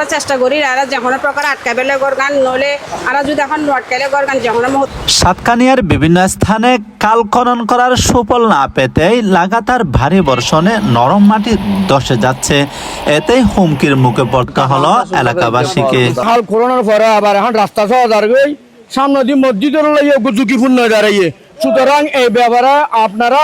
আপনার চেষ্টা করি আর যে কোনো প্রকার আটকাবেলে গরগান নলে আর যদি এখন আটকাইলে গরগান যে কোনো সাতকানিয়ার বিভিন্ন স্থানে কাল খনন করার সুফল না পেতেই লাগাতার ভারী বর্ষণে নরম মাটি ধসে যাচ্ছে। এতেই হুমকির মুখে পড়তে হলো এলাকাবাসীকে। হাল করোনার পরে আবার এখন রাস্তা আর গই সামনে দিয়ে মসজিদের লাগিয়ে ঝুঁকিপূর্ণ দাঁড়াইয়ে। সুতরাং এই ব্যাপারে আপনারা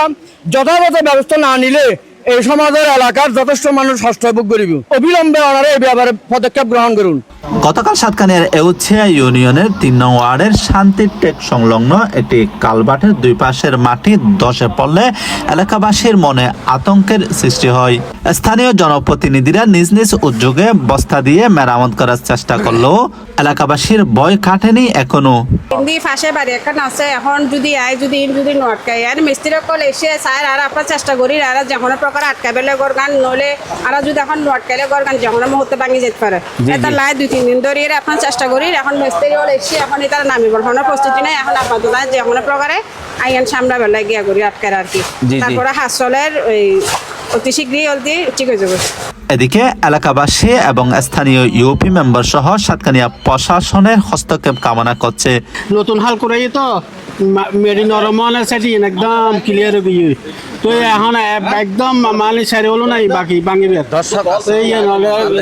যথাযথ ব্যবস্থা না নিলে এই সমাজের এলাকার যথেষ্ট মানুষ হস্তভোগ করিব অবিলম্বে ওনারা এই ব্যাপারে পদক্ষেপ গ্রহণ করুন। গতকাল সাতকানিয়ার এউছিয়া ইউনিয়নের তিন নং ওয়ার্ডের শান্তির টেক সংলগ্ন একটি কালবাটের দুই পাশের মাটি ধসে পড়লে এলাকাবাসীর মনে আতঙ্কের সৃষ্টি হয়। স্থানীয় জনপ্রতিনিধিরা নিজ নিজ উদ্যোগে বস্তা দিয়ে মেরামত করার চেষ্টা করলেও এলাকাবাসীর ভয় কাটেনি এখনও। হিন্দি ফাঁসে বাড়ি একটা আছে এখন যদি আয় যদি যদি নটকাই আর মিস্ত্রি কল এসে স্যার আর আপনার চেষ্টা করি আর যে প্রকার আটকাবেলে গরগান নলে আর যদি এখন গরগান কোনো মুহূর্তে ভাঙি যেতে পারে। এটা লাই দুই তিন দিন ধরে আপনার চেষ্টা করি এখন মিস্ত্রি হল এসে এখন এটা প্রস্তুতি নেই এখন আপাতত যে কোনো প্রকারে আইন সামলা বেলায় গিয়া করি আটকার আর কি। তারপরে হাসলের ওই অতি শীঘ্রই অতি ঠিক হয়ে যাবে। এদিকে এলাকাবাসী এবং স্থানীয় ইউপি মেম্বার সহ সাতকানিয়া প্রশাসনের হস্তক্ষেপ কামনা করছে। নতুন হাল করে তো। মেরি নরমাল সেটি একদম ক্লিয়ার হয়ে গিয়ে। তো এখন একদম মালি সারি হলো নাই বাকি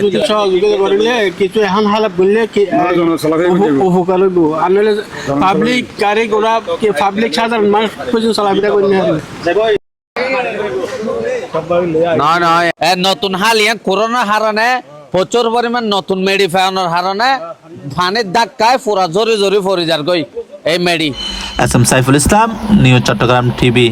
যদি সহযোগিতা করিলে কিছু এখন হালাত করলে উপকার হইব। আর নহলে পাবলিক গাড়ি ঘোড়া পাবলিক সাধারণ মানুষ কিছু চলাফেরা করি না নয় নয় এ নতুন হাল ইয়ে করোনার হারণে প্রচুর পরিমাণ নতুন মেডি ফায়ানোর হারণে ফানির ধাক্কায় পুরা জোরে জোরে পরি যার গই এই মেডি। S M Saiful Islam news Chattogram TV